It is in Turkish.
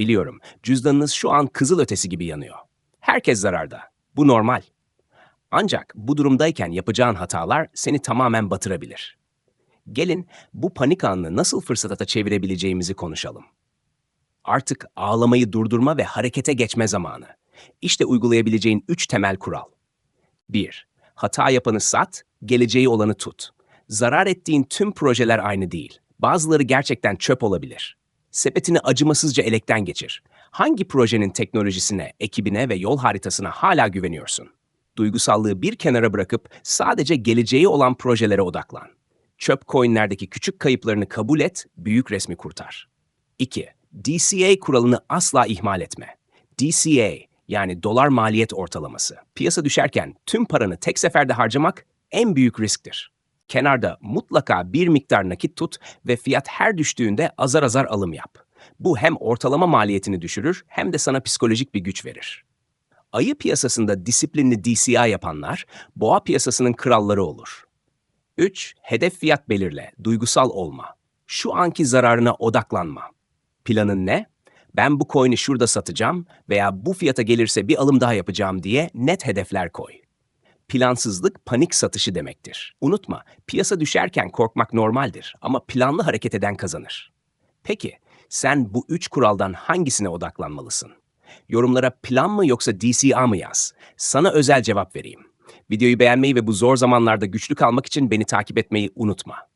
Biliyorum, cüzdanınız şu an kızıl ötesi gibi yanıyor. Herkes zararda. Bu normal. Ancak bu durumdayken yapacağın hatalar seni tamamen batırabilir. Gelin bu panik anını nasıl fırsata çevirebileceğimizi konuşalım. Artık ağlamayı durdurma ve harekete geçme zamanı. İşte uygulayabileceğin üç temel kural. 1. Hata yapanı sat, geleceği olanı tut. Zarar ettiğin tüm projeler aynı değil. Bazıları gerçekten çöp olabilir. Sepetini acımasızca elekten geçir. Hangi projenin teknolojisine, ekibine ve yol haritasına hala güveniyorsun? Duygusallığı bir kenara bırakıp sadece geleceği olan projelere odaklan. Çöp coinlerdeki küçük kayıplarını kabul et, büyük resmi kurtar. 2. DCA kuralını asla ihmal etme. DCA yani dolar maliyet ortalaması. Piyasa düşerken tüm paranı tek seferde harcamak en büyük risktir. Kenarda mutlaka bir miktar nakit tut ve fiyat her düştüğünde azar azar alım yap. Bu hem ortalama maliyetini düşürür hem de sana psikolojik bir güç verir. Ayı piyasasında disiplinli DCA yapanlar boğa piyasasının kralları olur. 3. Hedef fiyat belirle, duygusal olma. Şu anki zararına odaklanma. Planın ne? Ben bu coin'i şurada satacağım veya bu fiyata gelirse bir alım daha yapacağım diye net hedefler koy. Plansızlık panik satışı demektir. Unutma, piyasa düşerken korkmak normaldir ama planlı hareket eden kazanır. Peki, sen bu üç kuraldan hangisine odaklanmalısın? Yorumlara plan mı yoksa DCA mı yaz? Sana özel cevap vereyim. Videoyu beğenmeyi ve bu zor zamanlarda güçlü kalmak için beni takip etmeyi unutma.